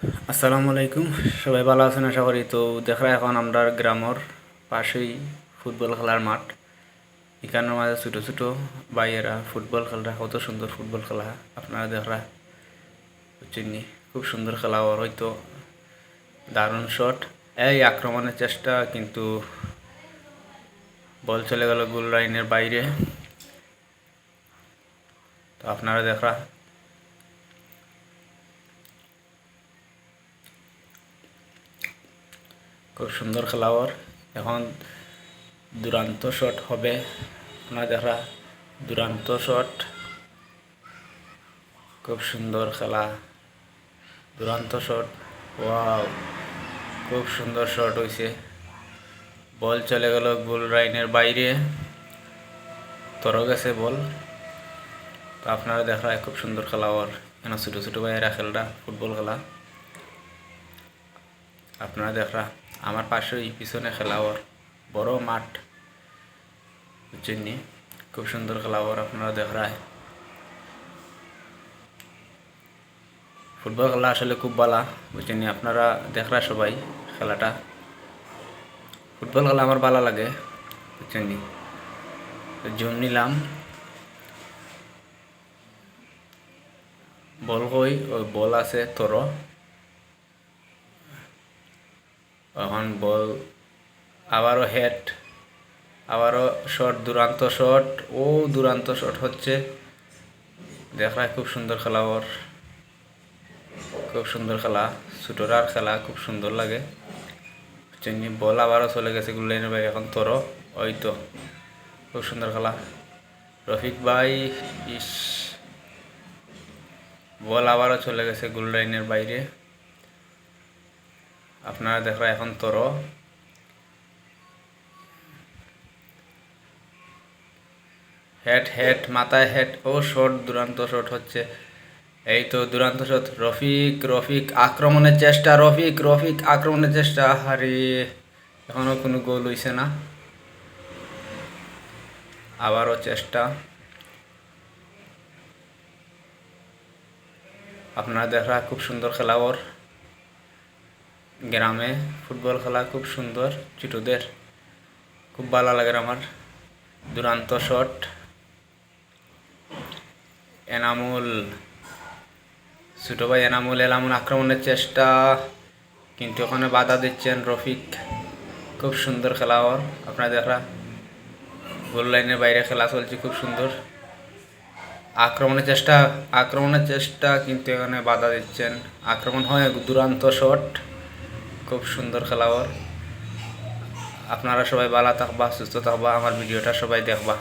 আসসালামু আলাইকুম। সবাই ভালো আছেন আশা করি। তো দেখা এখন আমরা গ্রামের পাশেই ফুটবল খেলার মাঠ। এখানের মাঝে ছোটো ছোটো ভাইয়েরা ফুটবল খেলা কত সুন্দর ফুটবল খেলা। আপনারা দেখরা বুঝছেন নি? খুব সুন্দর খেলা। ওর হয়তো দারুণ শট এই আক্রমণের চেষ্টা, কিন্তু বল চলে গেল গোল লাইনের বাইরে। তো আপনারা দেখরা খুব সুন্দর খেলা ওর এখন দুরান্ত শট হবে। আপনারা দেখা দুরান্ত শট, খুব সুন্দর খেলা। দুরান্ত শট, ওয়াও, খুব সুন্দর শট হয়েছে বল চলে গেল গোল লাইনের বাইরে। তর গেছে বল। তো আপনারা দেখা খুব সুন্দর খেলা ওর কেন ছোটো ছোটো ভাইয়েরা খেলটা ফুটবল খেলা। আপনারা দেখা আমার পাশেই পিছনে খেলা ওর বড় মাঠ নি? খুব সুন্দর খেলা ওর আপনারা দেখায় ফুটবল খেলা আসলে খুব ভালো বুঝছেন? আপনারা দেখরা সবাই খেলাটা ফুটবল খেলা আমার ভালো লাগে বুঝছেন জুম নিলাম বল কই ওই বল আছে তোর এখন বল, আবারও হেড আবারও শট দুরান্ত শট ও দুরান্ত শট হচ্ছে। দেখায় খুব সুন্দর খেলা ওর। খুব সুন্দর খেলা। ছোটরার খেলা খুব সুন্দর লাগে। চেঙ্গি বল আবারও চলে গেছে গুল্লাইনের ভাই, এখন তোর ওই তো, খুব সুন্দর খেলা। রফিক ভাই, ইস। বল আবারও চলে গেছে গোল বাইরে। আপনারা দেখরা এখন তোর। হেড হেড, মাথায় হেড, ও শট, দুরান্ত শট হচ্ছে। এই তো দুরান্ত শট, রফিক রফিক আক্রমণের চেষ্টা, রফিক রফিক আক্রমণের চেষ্টা। হারে এখনও কোনো গোল হইছে না। আবারও চেষ্টা। আপনারা দেখা খুব সুন্দর খেলা ওর। গ্রামে ফুটবল খেলা খুব সুন্দর, ছোটদের। খুব ভালো লাগে আমার। দুরান্ত শট এনামুল, ছোট ভাই এনামুল এনামুল আক্রমণের চেষ্টা, কিন্তু ওখানে বাধা দিচ্ছেন রফিক। খুব সুন্দর খেলা ওর, আপনারা দেখা গোল লাইনের বাইরে খেলা চলছে, খুব সুন্দর। আক্রমণের চেষ্টা আক্রমণের চেষ্টা, কিন্তু এখানে বাধা দিচ্ছেন। আক্রমণ হয় দুরান্ত শট খুব সুন্দর খেলাওয়ার আপনারা সবাই ভালো থাকবা সুস্থ থাকবা আমার ভিডিওটা সবাই দেখবা।